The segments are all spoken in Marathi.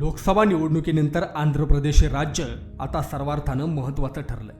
लोकसभा निवडणुकीनंतर आंध्र प्रदेश हे राज्य आता सर्वार्थानं महत्त्वाचं ठरलं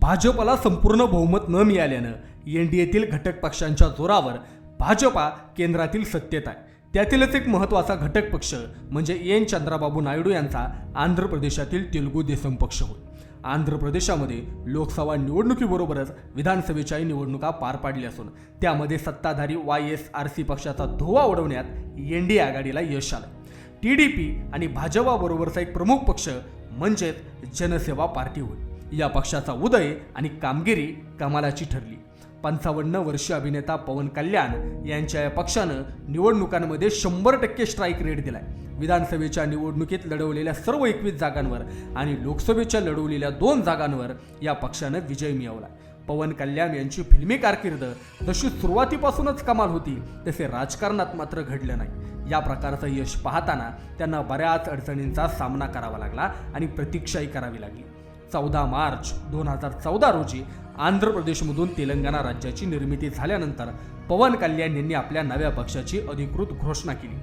भाजपला संपूर्ण बहुमत न मिळाल्यानं एन डी एतील घटक पक्षांच्या जोरावर भाजपा केंद्रातील सत्तेत आहे. त्यातीलच एक महत्त्वाचा घटक पक्ष म्हणजे एन चंद्राबाबू नायडू यांचा आंध्र प्रदेशातील तेलुगू देसम पक्ष होय. आंध्र प्रदेशामध्ये लोकसभा निवडणुकीबरोबरच विधानसभेच्याही निवडणुका पार पाडल्या असून त्यामध्ये सत्ताधारी वाय एस आर सी पक्षाचा धोवा उडवण्यात एन डी आघाडीला यश आलं टी डी पी आणि भाजपाबरोबरचा एक प्रमुख पक्ष म्हणजेच जनसेवा पार्टी होय या पक्षाचा उदय आणि कामगिरी कमालाची ठरली. पंचावन्न वर्षीय अभिनेता पवन कल्याण यांच्या या पक्षानं निवडणुकांमध्ये शंभर टक्के स्ट्राईक रेट दिलाय. विधानसभेच्या निवडणुकीत लढवलेल्या सर्व एकवीस जागांवर आणि लोकसभेच्या लढवलेल्या दोन जागांवर या पक्षानं विजय मिळवला. पवन कल्याण यांची फिल्मी कारकीर्द जशी सुरुवातीपासूनच कमाल होती तसे राजकारणात मात्र घडलं नाही. या प्रकारचं यश पाहताना त्यांना बऱ्याच अडचणींचा सामना करावा लागला आणि प्रतीक्षाही करावी लागली. चौदा मार्च दोन हजार चौदा रोजी आंध्र प्रदेशमधून तेलंगणा राज्याची निर्मिती झाल्यानंतर पवन कल्याण यांनी आपल्या नव्या पक्षाची अधिकृत घोषणा केली.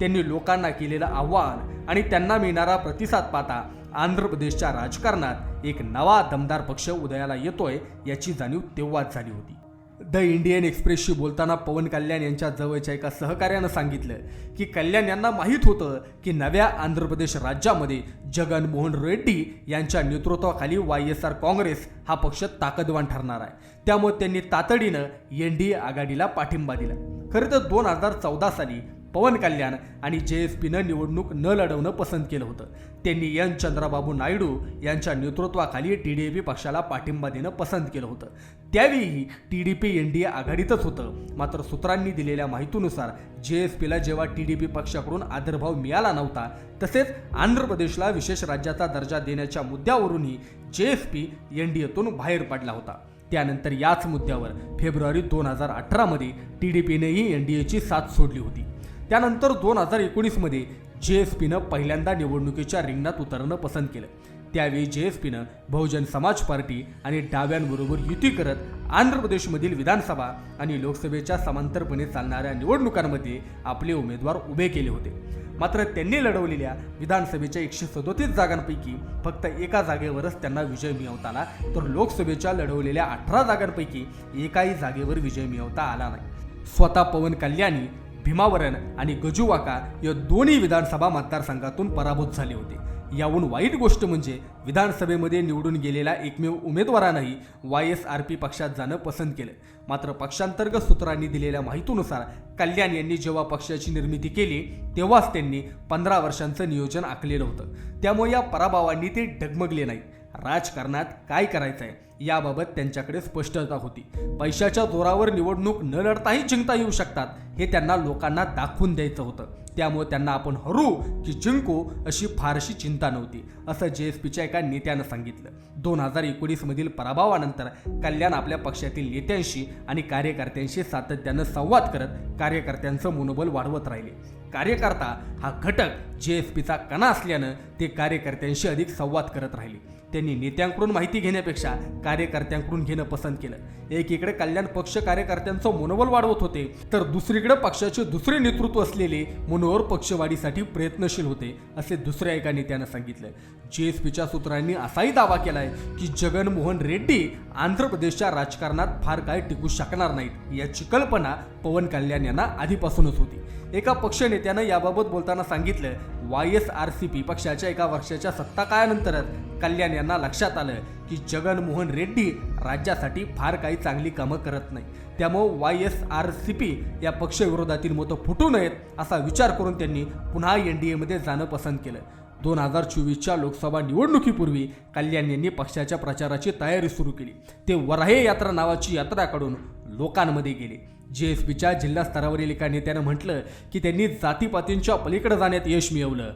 त्यांनी लोकांना केलेलं आव्हान आणि त्यांना मिळणारा प्रतिसाद पाहता आंध्र प्रदेशच्या राजकारणात एक नवा दमदार पक्ष उदयाला येतोय याची जाणीव तेव्हाच झाली होती. द इंडियन एक्सप्रेसशी बोलताना पवन कल्याण यांच्या जवळच्या एका सहकार्यानं सांगितलं की कल्याण यांना माहीत होतं की नव्या आंध्र प्रदेश राज्यामध्ये जगनमोहन रेड्डी यांच्या नेतृत्वाखाली वाय एस आर काँग्रेस हा पक्ष ताकदवान ठरणार आहे. त्यामुळे त्यांनी तातडीनं एन डी ए आघाडीला पाठिंबा दिला. खरं तर दोन हजार चौदा साली पवन कल्याण आणि जे एस पीनं निवडणूक न लढवणं पसंत केलं होतं. त्यांनी एन. चंद्राबाबू नायडू यांच्या नेतृत्वाखाली टी डी पी पक्षाला पाठिंबा देणं पसंत केलं होतं. त्यावेळीही T D P N D A आघाडीतच होतं. मात्र सूत्रांनी दिलेल्या माहितीनुसार जे एस पीला जेव्हा टी डी पी पक्षाकडून आदरभाव मिळाला नव्हता तसेच आंध्र प्रदेशला विशेष राज्याचा दर्जा देण्याच्या मुद्द्यावरूनही J S P N D एतून बाहेर पडला होता. त्यानंतर याच मुद्द्यावर फेब्रुवारी दोन हजार अठरामध्ये टी डी पीनेही एन डी एची साथ सोडली होती. त्यानंतर दोन हजार एकोणीसमध्ये जे एस पीनं पहिल्यांदा निवडणुकीच्या रिंगणात उतरणं पसंत केलं. त्यावेळी जे एस पीनं बहुजन समाज पार्टी आणि डाव्यांबरोबर युती करत आंध्र प्रदेशमधील विधानसभा आणि लोकसभेच्या समांतरपणे चालणाऱ्या निवडणुकांमध्ये आपले उमेदवार उभे केले होते. मात्र त्यांनी लढवलेल्या विधानसभेच्या एकशे सदोतीस जागांपैकी फक्त एका जागेवरच त्यांना विजय मिळवता आला. तर लोकसभेच्या लढवलेल्या अठरा जागांपैकी एकाही जागेवर विजय मिळवता आला नाही. स्वतः पवन कल्याणी भीमावरन आणि गजुवाका या दोन्ही विधानसभा मतदारसंघातून पराभूत झाले होते. याहून वाईट गोष्ट म्हणजे विधानसभेमध्ये निवडून गेलेल्या एकमेव उमेदवारानंही वाय एस आर पी पक्षात जाणं पसंत केलं. मात्र पक्षांतर्गत सूत्रांनी दिलेल्या माहितीनुसार कल्याण यांनी जेव्हा पक्षाची निर्मिती केली तेव्हाच त्यांनी पंधरा वर्षांचं नियोजन आखलेलं होतं. त्यामुळे या पराभवांनी ते डगमगले नाही राजकारणात काय करायचं आहे याबाबत त्यांच्याकडे स्पष्टता होती. पैशाच्या जोरावर निवडणूक न लढताही जिंकता येऊ शकतात हे त्यांना लोकांना दाखवून द्यायचं होतं. त्यामुळे त्यांना आपण हरू की जिंकू अशी फारशी चिंता नव्हती असं जे एस पीच्या एका नेत्यानं सांगितलं. दोन हजार एकोणीसमधील पराभवानंतर कल्याण आपल्या पक्षातील नेत्यांशी आणि कार्यकर्त्यांशी सातत्यानं संवाद करत कार्यकर्त्यांचं मनोबल वाढवत राहिले. कार्यकर्ता हा घटक जे एस पीचा कणा असल्यानं ते कार्यकर्त्यांशी अधिक संवाद करत राहिले. त्यांनी नेत्यांकडून माहिती घेण्यापेक्षा कार्यकर्त्यांकडून घेणं पसंत केलं. एकीकडे कल्याण पक्ष कार्यकर्त्यांचं मनोबल वाढवत होते तर दुसरीकडे पक्षाचे दुसरे नेतृत्व असलेले मनोहर पक्षवाढीसाठी प्रयत्नशील होते असे दुसऱ्या एका नेत्यानं सांगितलं. जे एस पीच्या सूत्रांनी असाही दावा केलाय की जगनमोहन रेड्डी आंध्र प्रदेशच्या राजकारणात फार काय टिकू शकणार नाहीत याची कल्पना पवन कल्याण यांना आधीपासूनच होती. एका पक्ष नेत्यानं याबाबत बोलताना सांगितलं Y S R C P पक्षाच्या एका वर्षाच्या सत्ता काळानंतरच कल्याण यांना लक्षात आलं की जगनमोहन रेड्डी राज्यासाठी फार काही चांगली कामं करत नाही. त्यामुळं Y S R C P या पक्षविरोधातील मतं फुटू नयेत असा विचार करून त्यांनी पुन्हा एन डी एमध्ये जाणं पसंत केलं. दोन हजार चोवीसच्या लोकसभा निवडणुकीपूर्वी कल्याण यांनी पक्षाच्या प्रचाराची तयारी सुरू केली. ते वराहे यात्रा नावाची यात्रा काढून लोकांमध्ये गेले. जे एस पीच्या जिल्हा स्तरावरील एका नेत्यानं म्हटलं की त्यांनी जातीपातींच्या पलीकडे जाण्यात यश मिळवलं.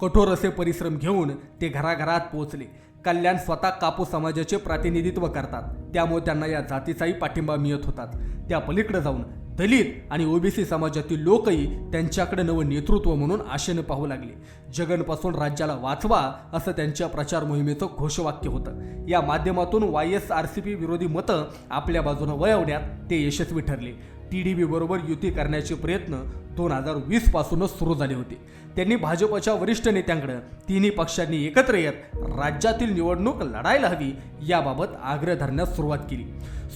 कठोर असे परिश्रम घेऊन ते घराघरात पोहोचले. कल्याण स्वतः कापू समाजाचे प्रतिनिधित्व करतात. त्यामुळे त्यांना या जातीचाही पाठिंबा मिळत होतात त्या पलीकडे जाऊन दलित आणि ओबीसी समाजातील लोकही त्यांच्याकडे नवं नेतृत्व म्हणून आशेनं पाहू लागले. जगनपासून राज्याला वाचवा असं त्यांच्या प्रचार मोहिमेचं घोषवाक्य होतं. या माध्यमातून Y S R C P विरोधी मतं आपल्या बाजूनं वळवण्यात ते यशस्वी ठरले. टी डी बरोबर युती करण्याचे प्रयत्न दोन हजार वीस पासूनच सुरू झाले होते. त्यांनी भाजपच्या वरिष्ठ नेत्यांकडे तिन्ही पक्षांनी एकत्र येत राज्यातील निवडणूक लढायला हवी याबाबत आग्रह धरण्यास सुरुवात केली.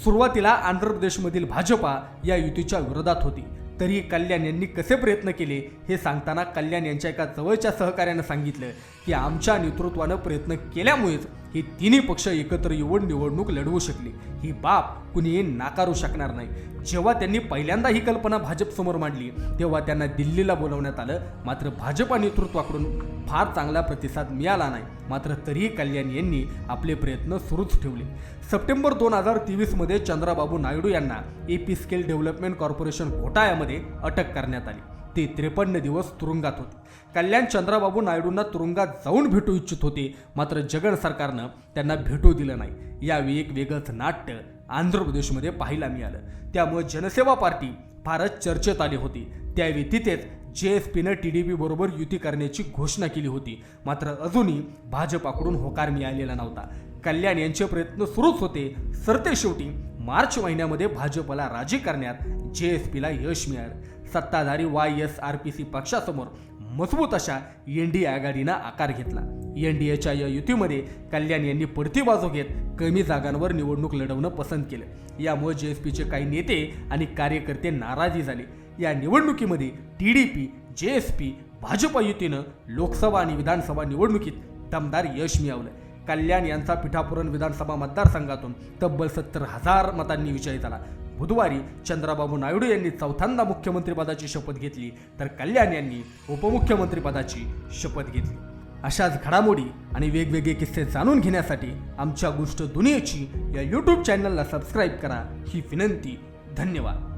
सुरुवातीला आंध्र प्रदेशमधील भाजपा या युतीच्या विरोधात होती. तरी कल्याण यांनी कसे प्रयत्न केले हे सांगताना कल्याण यांच्या एका जवळच्या सहकार्यानं सांगितलं की आमच्या नेतृत्वानं प्रयत्न केल्यामुळेच हे तिन्ही पक्ष एकत्र येऊन निवडणूक लढवू शकले. ही बाब कुणीही नाकारू शकणार नाही. जेव्हा त्यांनी पहिल्यांदा ही कल्पना भाजपसमोर मांडली तेव्हा त्यांना दिल्लीला बोलवण्यात आलं. मात्र भाजपा नेतृत्वाकडून फार चांगला प्रतिसाद मिळाला नाही. मात्र तरीही कल्याण यांनी आपले प्रयत्न सुरूच ठेवले. सप्टेंबर दोन हजार तेवीसमध्ये चंद्राबाबू नायडू यांना A P skill development corporation घोटाळ्यामध्ये अटक करण्यात आली. ते त्रेपन्न दिवस तुरुंगात होते. कल्याण चंद्राबाबू नायडूंना तुरुंगात जाऊन भेटू इच्छित होते मात्र जगन सरकारनं त्यांना भेटू दिलं नाही. यावेळी एक वेगळंच नाट्य आंध्र प्रदेशमध्ये पाहायला मिळालं. त्यामुळे जनसेवा पार्टी फारच चर्चेत आली होती. त्यावेळी तिथेच जे एस पीनं टी डी बरोबर युती करण्याची घोषणा केली होती. मात्र अजूनही भाजपाकडून होकार मिळालेला नव्हता. कल्याण यांचे प्रयत्न सुरूच होते. सरते शेवटी मार्च महिन्यामध्ये भाजपला राजी करण्यात जे एस पीला यश मिळालं. सत्ताधारी Y S R P C पक्षासमोर मजबूत अशा एन डी आघाडीनं आकार घेतला. एन डी एच्या या युतीमध्ये कल्याण यांनी पडती बाजू घेत कमी जागांवर निवडणूक लढवणं पसंत केलं. यामुळे जे एस पीचे काही नेते आणि कार्यकर्ते नाराजी झाले. या निवडणुकीमध्ये T D P J S P Bhajpa युतीनं लोकसभा आणि विधानसभा निवडणुकीत दमदार यश मिळवलं. कल्याण यांचा पिठापुरण विधानसभा मतदारसंघातून तब्बल सत्तर हजार मतांनी विजय झाला. बुधवारी चंद्राबाबू नायडू यांनी चौथ्यांदा मुख्यमंत्रीपदाची शपथ घेतली तर कल्याण यांनी उपमुख्यमंत्रीपदाची शपथ घेतली. अशाच घडामोडी आणि वेगवेगळे किस्से जाणून घेण्यासाठी आमच्या गोष्ट दुनियेची या यूट्यूब चॅनलला सबस्क्राईब करा. ही विनंती धन्यवाद.